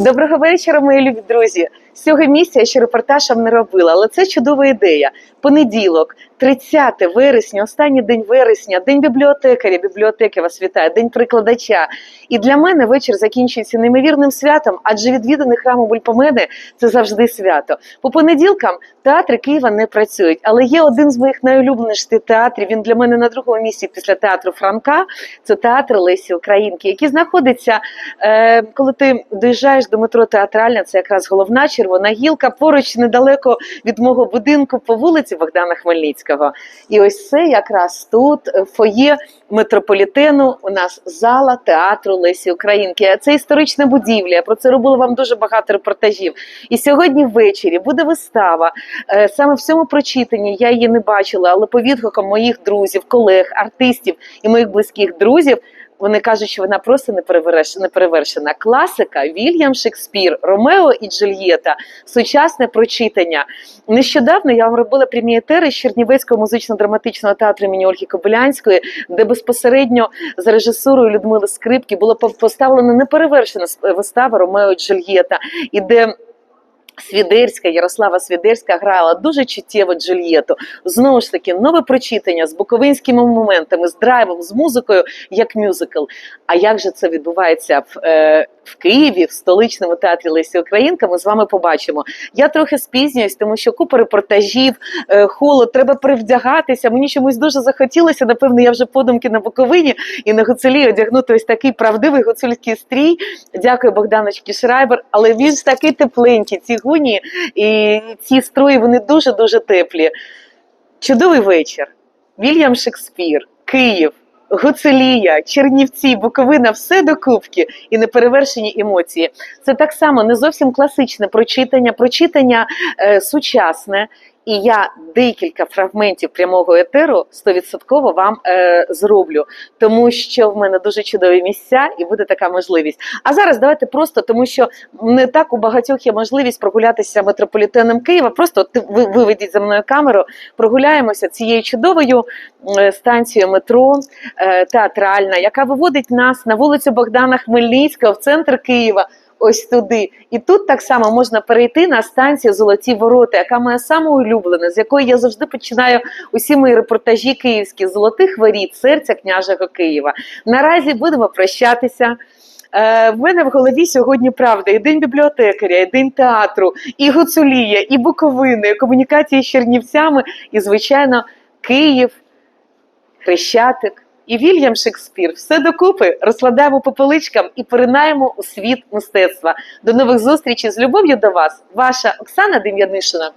Доброго вечора, мої любі друзі. Цього місця я ще репортажам не робила, але це чудова ідея. Понеділок, 30 вересня, останній день вересня, день бібліотекаря, бібліотеки вас вітає, день прикладача. І для мене вечір закінчується неймовірним святом, адже відвідини храму Бульпомени це завжди свято. По понеділкам театри Києва не працюють, але є один з моїх найулюбленіших театрів. Він для мене на другому місці після театру Франка. Це театр Лесі Українки, який знаходиться, е, коли ти доїжджаєш до метро театральна, це якраз головна червона гілка, поруч недалеко від мого будинку по вулиці Богдана Хмельницького. І ось це якраз тут е, фоє метрополітену. У нас зала театру Лесі Українки. Це історична будівля. Про це робила вам дуже багато репортажів. І сьогодні ввечері буде вистава. Е, Саме в цьому прочитанні я її не бачила, але по відгукам моїх друзів, колег, артистів і моїх близьких друзів. Вони кажуть, що вона просто неперевершена, неперевершена. Класика Вільям Шекспір, Ромео і Джульєта, сучасне прочитання. Нещодавно я вам робила прем'єтери з Чернівецького музично-драматичного театру імені Ольги Кобилянської, де безпосередньо за режисурою Людмили Скрипки була поставлена неперевершена вистава Ромео і Джульєта, і де Свідерська, Ярослава Свідерська грала дуже чуттєво Джульєту. Знову ж таки, нове прочитання з буковинськими моментами, з драйвом, з музикою, як мюзикл. А як же це відбувається в, е, в Києві, в столичному театрі Лесі Українка? Ми з вами побачимо. Я трохи спізнююсь, тому що купа репортажів, е, холод, треба перевдягатися. Мені чомусь дуже захотілося. Напевно, я вже подумки на Буковині і на Гуцулі одягнути ось такий правдивий гуцульський стрій. Дякую Богданочки Шрайбер, але він ж такий тепленький. Гуні і ці строї вони дуже дуже теплі. Чудовий вечір. Вільям Шекспір, Київ, Гуцелія, Чернівці, Буковина, все до кубки і неперевершені емоції. Це так само не зовсім класичне прочитання, прочитання е, сучасне. І я декілька фрагментів прямого етеру стовідсотково вам е, зроблю, тому що в мене дуже чудові місця, і буде така можливість. А зараз давайте просто, тому що не так у багатьох є можливість прогулятися метрополітеном Києва. Просто от ви виведіть за мною камеру, прогуляємося цією чудовою е, станцією метро е, театральна, яка виводить нас на вулицю Богдана Хмельницького в центр Києва. Ось туди, і тут так само можна перейти на станцію Золоті Ворота, яка моя сама улюблена, з якої я завжди починаю усі мої репортажі київські золотих воріт, серця княжого Києва. Наразі будемо прощатися. Е, в мене в голові сьогодні правда і день бібліотекаря, і день театру, і Гуцулія, і Буковини, і комунікації з Чернівцями, і, звичайно, Київ, Хрещатик і Вільям Шекспір. Все докупи розкладаємо по поличкам і поринаємо у світ мистецтва. До нових зустрічей з любов'ю до вас, ваша Оксана Дем'янишина.